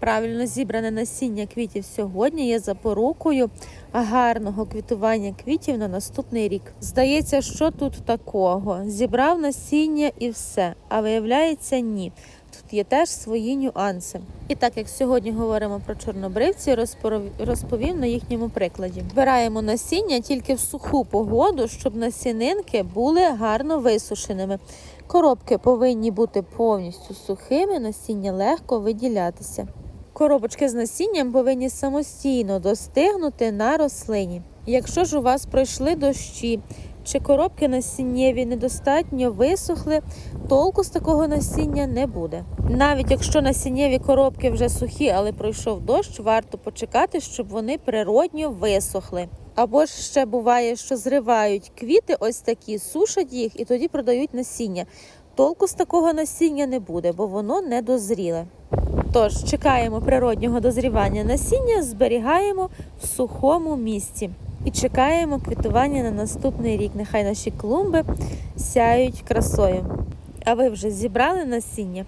Правильно зібране насіння квітів сьогодні є запорукою гарного квітування квітів на наступний рік. Здається, що тут такого? Зібрав насіння і все, а виявляється, ні. Тут є теж свої нюанси. І так як сьогодні говоримо про чорнобривці, розповім на їхньому прикладі. Збираємо насіння тільки в суху погоду, щоб насінинки були гарно висушеними. Коробки повинні бути повністю сухими, насіння легко виділятися. Коробочки з насінням повинні самостійно достигнути на рослині. Якщо ж у вас пройшли дощі, чи коробки насіннєві недостатньо висохли, толку з такого насіння не буде. Навіть якщо насіннєві коробки вже сухі, але пройшов дощ, варто почекати, щоб вони природньо висохли. Або ж ще буває, що зривають квіти, ось такі, сушать їх і тоді продають насіння. Толку з такого насіння не буде, бо воно не дозріле. Тож чекаємо природнього дозрівання насіння, зберігаємо в сухому місці і чекаємо квітування на наступний рік. Нехай наші клумби сяють красою. А ви вже зібрали насіння?